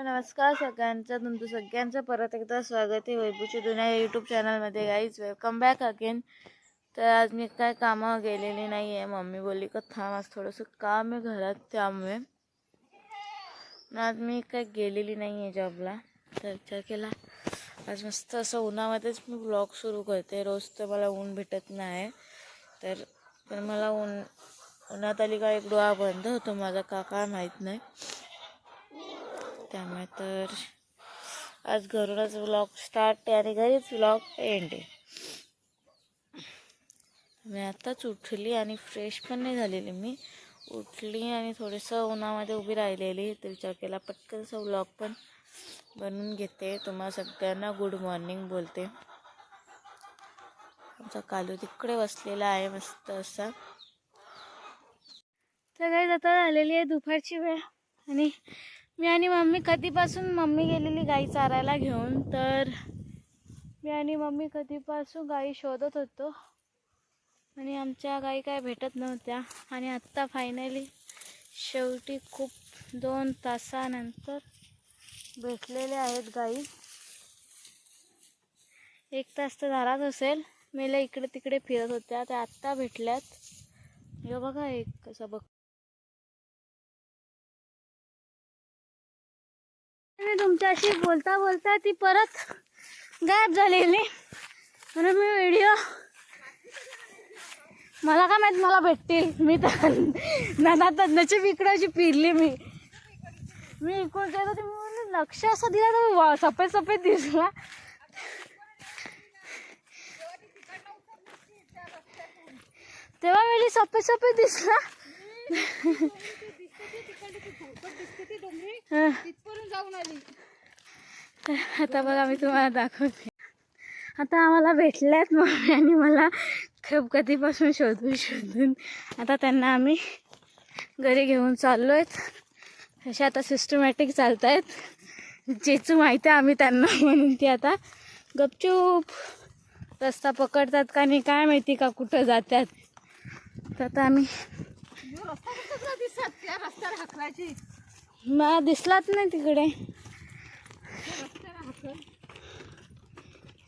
तर नमस्कार सगळ्यांचं तुमचं सगळ्यांचं परत एकदा स्वागत आहे वैभूची दुनिया यूट्यूब चॅनलमध्ये गाईज वेलकम बॅक अगेन तर आज मी काय कामं गेलेली नाही आहे मम्मी बोलली का थांब आज थोडंसं काम आहे घरात त्यामुळे. आज मी काय गेलेली नाही आहे जॉबला तर विचार केला आज मस्त असं उन्हामध्येच मी ब्लॉग सुरू करते. रोज तर मला ऊन भेटत नाही. तर पण मला ऊन उन्हात आली का एक डोळा बंद होतो. माझा का काय माहीत नाही. त्यामुळे तर आज घरूनच व्लॉग स्टार्ट आहे आणि घरीच व्लॉग एंड आहे. मी आत्ताच उठली आणि फ्रेश पण नाही झालेली मी. उठली आणि थोडंसं उन्हामध्ये उभी राहिलेली तर विचार केला पटकन असं व्लॉग पण बनवून घेते. तुम्हाला सगळ्यांना गुड मॉर्निंग बोलते. आमचा कालू तिकडे बसलेला आहे मस्त असा. तर काही आता आलेली आहे दुपारची वेळ आणि मी आणि मम्मी कधीपासून मम्मी गेलेली गाई चारायला घेऊन तर मी आणि मम्मी कधीपासून गाई शोधत होतो. आणि आमच्या गाई काय भेटत नव्हत्या. आणि आत्ता फायनली शेवटी खूप दोन तासानंतर भेटलेले आहेत गाई. एक तास तर झालाच असेल. मेल्या इकडे तिकडे फिरत होत्या त्या आत्ता भेटल्यात. हे बघा एक कसं बघ मी तुमच्याशी बोलता बोलता ती परत गायब झालेली. म्हणून मी व्हिडिओ मला काय माहीत मला भेटतील. मी तर नाना तज्ञाची इकडे अशी मी. मी इकडून गेलो तर मी लक्ष असं दिला तर सफेद सफेद दिसला. तेव्हा मी सफेद सफेद दिसला. आता बघा मी तुम्हाला दाखवते. आता आम्हाला भेटल्यात मम्मी आणि मला खूप कधीपासून शोधून शोधून. आता त्यांना आम्ही घरी घेऊन चाललो आहेत असे आता सिस्टमॅटिक चालत आहेत जेचू माहिती आहे आम्ही त्यांना म्हणून ती आता गपचूप रस्ता पकडतात का नाही काय माहिती का कुठं जातात तर आता आम्ही मला दिसलाच नाही तिकडे.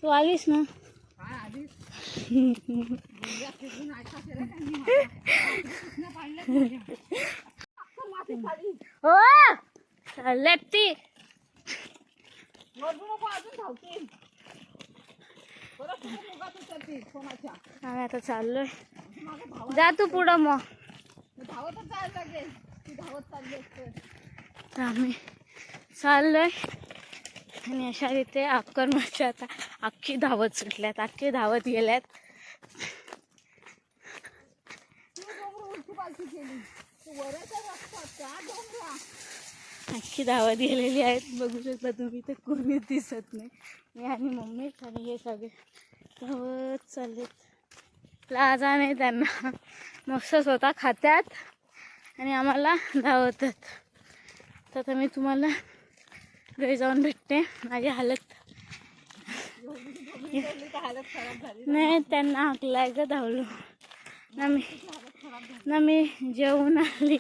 तू आलीस ना? हो चालल्यात ती. आम्ही आता चाललोय. जा तू पुढं मग. तर आम्ही चाललोय. आणि अशा रीते आक्रमणाच्या आता अख्खी धावत सुटल्यात अख्खी धावत गेल्यात. अख्खी धावत गेलेली आहेत. बघू शकता तुम्ही तर कोणीच दिसत नाही. मी आणि मम्मीच आणि हे सगळे धावत चाललेत. लाजा नाही त्यांना. मस्त स्वतः खात्यात. आणि आम्हाला धावतात. तर आता मी तुम्हाला घरी जाऊन भेटते. माझी हालत नाही त्यांना हाकलाय का धावलो. ना मी ना मी जेवून आली.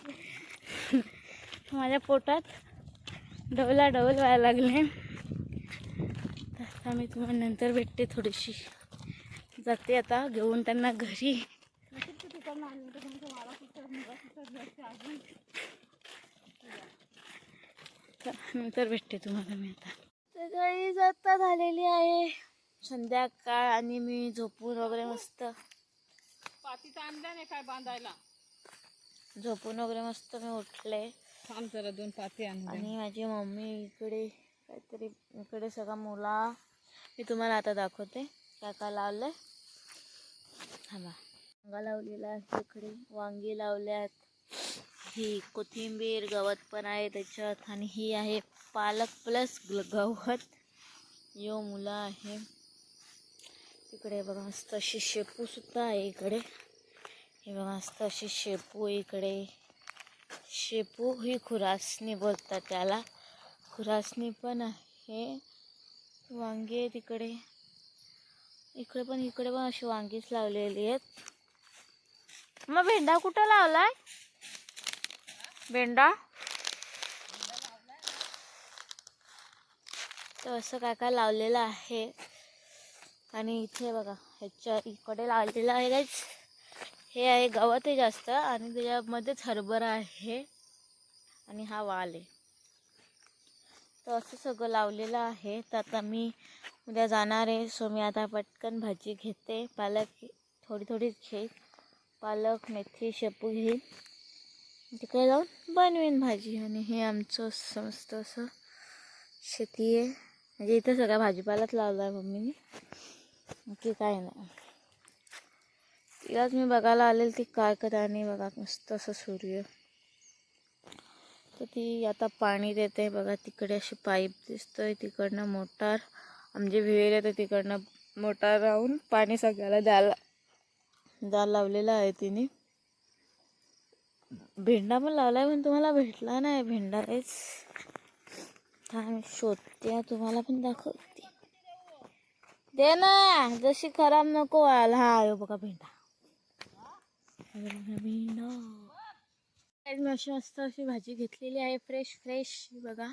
माझ्या पोटात डवला डवल व्हायला लागले. तर आता मी तुम्हाला नंतर भेटते थोडीशी. जाते आता घेऊन त्यांना घरी. नंतर भेटते तुम्हाला मी आता. तर काही जाता झालेली आहे संध्याकाळ आणि मी झोपून वगैरे मस्त पातीचं आणलं नाही काय बांधायला? झोपून वगैरे मस्त मी उठले. थांब जरा दोन पाती आणि माझी मम्मी इकडे काहीतरी इकडे सगळा मुला. मी तुम्हाला आता दाखवते काय काय लावलंय. थांबा. वांगा लावलेला आहे इकडे. वांगी लावल्यात. ही कोथिंबीर गवत पण आहे त्याच्यात आणि ही आहे पालक प्लस गवत. यो मुलं आहे. इकडे बघा मस्त अशी शेपूसुद्धा आहे इकडे. हे बघा मस्त अशी शेपू इकडे. शेपू ही खुरासणी बोलतात त्याला. खुरासणी पण आहे. वांगी आहेत तिकडे इकडे पण इकडे पण अशी वांगीच लावलेली आहेत. मग भेंडा कुठं लावलाय? भेंडा. तर असं काय काय लावलेलं आहे. आणि इथे बघा ह्याच्या इकडे लावलेलं आहे काहीच हे आहे गवत आहे जास्त आणि त्याच्यामध्येच हरभरा आहे. आणि हा वाल आहे. तर असं सगळं लावलेलं आहे. तर आता मी उद्या जाणार आहे. सो मी आता पटकन भाजी घेते. पालक थोडी थोडीच घेईन पालक मेथी शेपू घेईन. तिकडे जाऊन बनवेन भाजी आणि हे आमचं असं मस्त असं शेती आहे. म्हणजे इथं सगळा भाजीपालाच लावला आहे मम्मीने की काय नाही. तिलाच मी बघायला आलेली ती काय करत आणि बघा मस्त असं सूर्य. तर ती आता पाणी देते. बघा तिकडे अशी पाईप दिसतोय. तिकडनं मोटार. आमचे विहीर आहे तर तिकडनं मोटार राहून पाणी सगळ्याला द्यायला द्यायला लावलेलं आहे तिने. भेंडा पण लावलाय पण तुम्हाला भेटला नाही. भेंडा काहीच हा मी शोधते. तुम्हाला पण दाखवते. दे ना जशी खराब नको व्हायला. हा आयो बघा भेंडा. भेंडा. मी अशी मस्त अशी भाजी घेतलेली आहे फ्रेश फ्रेश बघा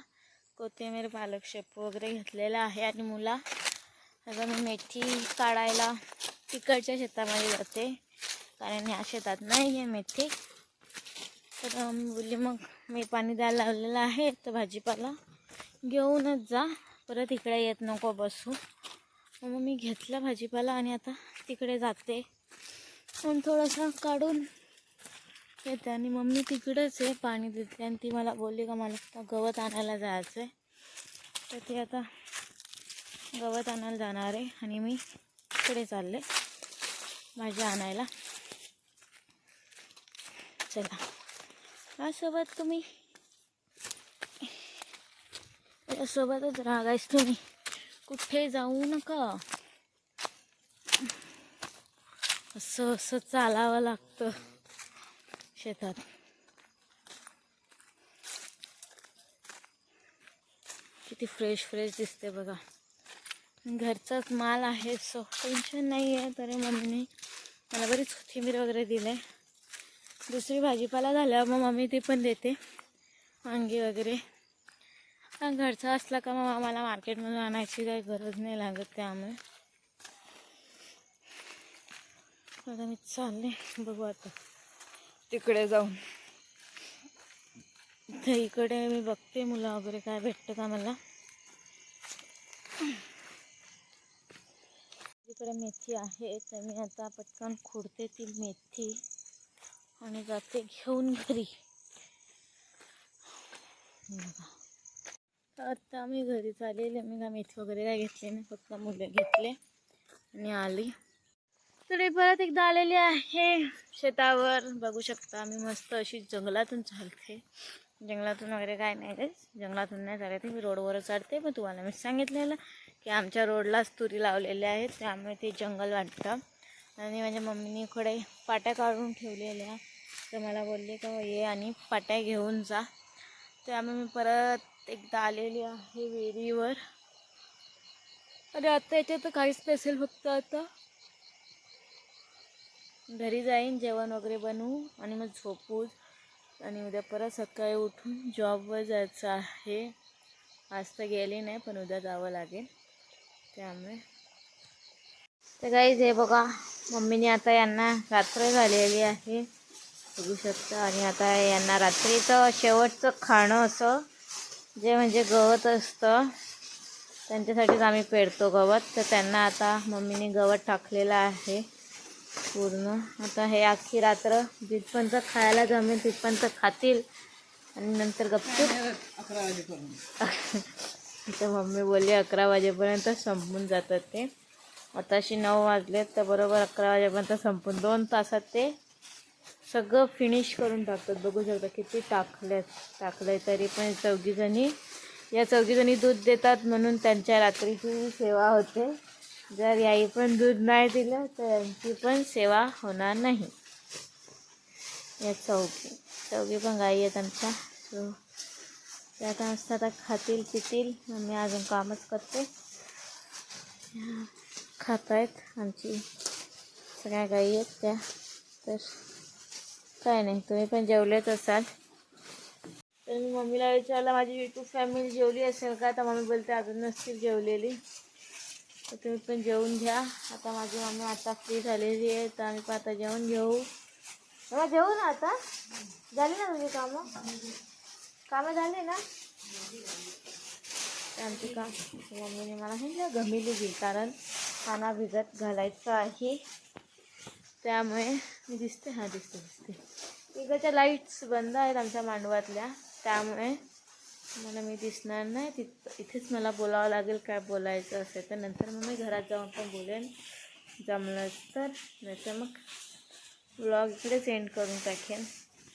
कोथिंबीर पालक शेपू वगैरे घेतलेला आहे आणि मुला. आता मी मेथी काढायला तिकडच्या शेतामध्ये जाते. कारण ह्या शेतात नाही आहे मेथी. तर अं, बोलली मग मी पाणी द्यायला लावलेलं आहे तर भाजीपाला घेऊनच जा. परत इकडे येत नको बसू. मग मी घेतला भाजीपाला आणि आता तिकडे जाते. पण थोडंसं काढून येते आणि मम्मी तिकडेच आहे पाणी देते. आणि ती मला बोलली का मला आता गवत आणायला जायचं आहे तर ती आता गवत आणायला जाणार आहे आणि मी तिकडे चालले भाजी आणायला. चला. माझ्यासोबत तुम्ही सोबतच राहायच तुम्ही. कुठे जाऊ नका. असं असं चालावं लागतं शेतात. किती फ्रेश फ्रेश दिसते बघा. घरचाच माल आहे सो टेन्शन नाही आहे तरी मम्मीने मला बरीच कोथिंबीर वगैरे दिले दुसरी भाजीपाला झाल्यावर मग मम्मी ती पण देते. वांगी वगैरे. घरचा असला का मग आम्हाला मार्केटमधून आणायची काही गरज नाही लागत त्यामुळे. आता मी चालले बघू आता. तिकडे जाऊन. तर इकडे मी बघते मुलं वगैरे काय भेटतं का मला. इकडे मेथी आहे तर मी आता पटकन खुडते ती मेथी. आणि जाते घेऊन घरी. आता मी घरी चालेल मी का मेथी वगैरे काय घेतले नाही फक्त मुलं घेतले आणि आली. तरी परत एकदा आलेली आहे शेतावर. बघू शकता मी मस्त अशी जंगलातून चालते. जंगलातून वगैरे काय नाही जंगलातून नाही चालते मी रोडवरच चढते पण तुम्हाला मी सांगितलेलं की आमच्या रोडलाच तुरी लावलेल्या आहेत त्यामुळे ते जंगल वाटतं. आणि माझ्या मम्मीने इकडे पाट्या काढून ठेवलेल्या. तर मला बोलले का हो, ये आणि पाट्या घेऊन जा. त्यामुळे मी परत एकदा आलेली आहे विहिरीवर. अरे आता याच्यात तर काहीच नसेल फक्त आता घरी जाईन जेवण वगैरे बनवू आणि मग झोपू आणि उद्या परत सकाळी उठून जॉबवर जायचं आहे. आज तर गेली नाही पण उद्या जावं लागेल. त्यामुळे. तर काहीच हे बघा मम्मीने आता यांना रात्र झालेली आहे. बघू शकता. आणि आता यांना रात्रीचं शेवटचं खाणं असं जे म्हणजे गवत असतं त्यांच्यासाठीच आम्ही पेरतो गवत. तर त्यांना आता मम्मीने गवत टाकलेलं आहे पूर्ण. आता हे अख्खी रात्र जिथपर्यंत खायला जमेल तिथपर्यंत खातील. आणि नंतर गपचूप अकरा वाजेपर्यंत. तर मम्मी बोलली अकरा वाजेपर्यंत संपून जातात ते. आताशी नऊ वाजलेत तर बरोबर अकरा वाजेपर्यंत संपून दोन तासात ते सगळं फिनिश करून टाकतात. बघू शकता किती टाकलं आहे तरी पण चौघीजणी. या चौघीजणी दूध देतात म्हणून त्यांच्या रात्रीची सेवा होते. जर याही पण दूध नाही दिलं तर यांची पण सेवा होणार नाही. या चौघी चौघी पण गाई आहेत आमच्या. सो आता मस्त आता खातील पितील. मी अजून कामच करते. खात आहेत आमची सगळ्या गाई आहेत त्या. तर काय नाही तुम्ही पण जेवलेच असाल. तर मी मम्मीला विचारलं माझी यूट्यूब फॅमिली जेवली असेल का? तर मम्मी बोलते अजून नसतील जेवलेली. तर तुम्ही पण जेवून घ्या. आता माझी मम्मी आता फ्री झालेली आहे तर आम्ही पण आता जेवण घेऊ. तेव्हा जेवू ना आता? झाली ना तुझी कामं? कामं झाली ना? आमची काम. मम्मीने मला सांगितलं गमिली घे कारण खाना भिजत घालायचं आहे. त्यामुळे मी दिसते हां दिसते दिसते. इकडच्या लाईट्स बंद आहेत आमच्या मांडवातल्या त्यामुळे मला मी दिसणार नाही. तिथं इथेच मला बोलावं लागेल काय बोलायचं असेल तर. नंतर मग मी घरात जाऊन पण बोलेन. जमलं तर. नाहीतर मग व्लॉग इकडेच एंड करून टाकेन.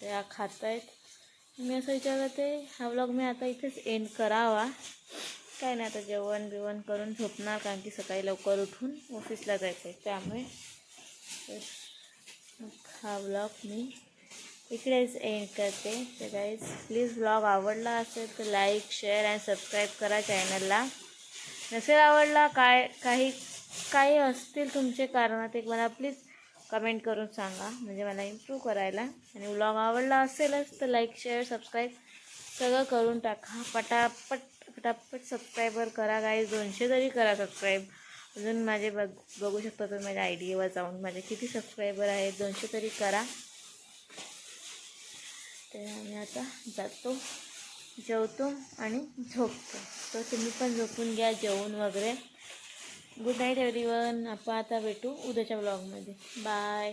त्या खात आहेत मी असं विचारलं ते हा व्लॉग मी आता इथेच एंड करावा? काय नाही आता जेवण बिवण करून झोपणार कारण की सकाळी लवकर उठून ऑफिसला जायचं आहे त्यामुळे तर हा ब्लॉग मी इकडेच एंड करते. तर गाईज प्लीज व्लॉग आवडला असेल तर लाईक शेअर अँड सबस्क्राईब करा चॅनलला नसेल आवडला काय काही काही असतील तुमचे कारण ते मला प्लीज कमेंट करून सांगा. म्हणजे मला इम्प्रूव्ह करायला. आणि व्लॉग आवडला असेलच तर लाईक शेअर सबस्क्राईब सगळं करून टाका. पटापट पटापट सबस्क्रायबर करा गाईज दोनशे तरी करा सबस्क्राईब अजून माझे बघ बघू शकता तुम्ही माझ्या आय जाऊन. माझे किती सबस्क्रायबर आहेत? दोनशे तरी करा. तर आम्ही आता जातो जेवतो आणि झोपतो. तर तुम्ही पण झोपून घ्या जेवून वगैरे. गुड नाईट एव्हरीवन आपण आता भेटू उद्याच्या ब्लॉगमध्ये बाय